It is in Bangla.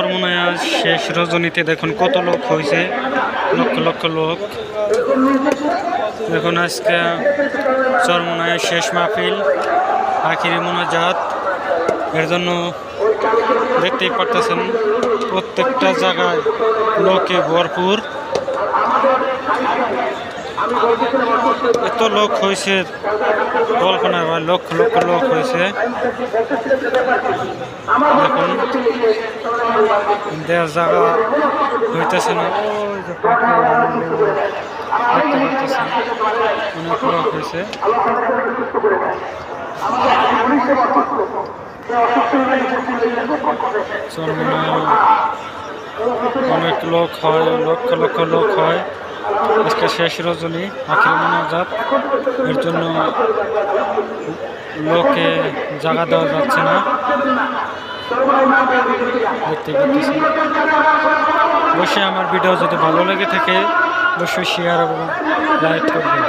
চরমনায়া শেষ রজনীতে দেখুন কত লোক হয়েছে। লক্ষ লক্ষ লোক। দেখুন আজকে চরমনায়া শেষ মাহফিল, আখিরি মোনাজাত। এর জন্য দেখতেই পারতেছেন প্রত্যেকটা জায়গায় লোকে ভরপুর। এত লোক হয়েছে কল্পনা হয় লক্ষ লক্ষ লোক হয়েছে। দেখুন দেড় জায়গা হইতেছে না। দেখতে অনেক লোক হয়েছে। অনেক লোক হয়, লক্ষ লক্ষ লোক হয়। আজকে শেষ রজনী আখির মোনাজাত। এর জন্য লোকে জায়গা দেওয়া যাচ্ছে না। দেখতে অবশ্যই আমার ভিডিও যদি ভালো লেগে থাকে, অবশ্যই শেয়ার এবং লাইক করবেন।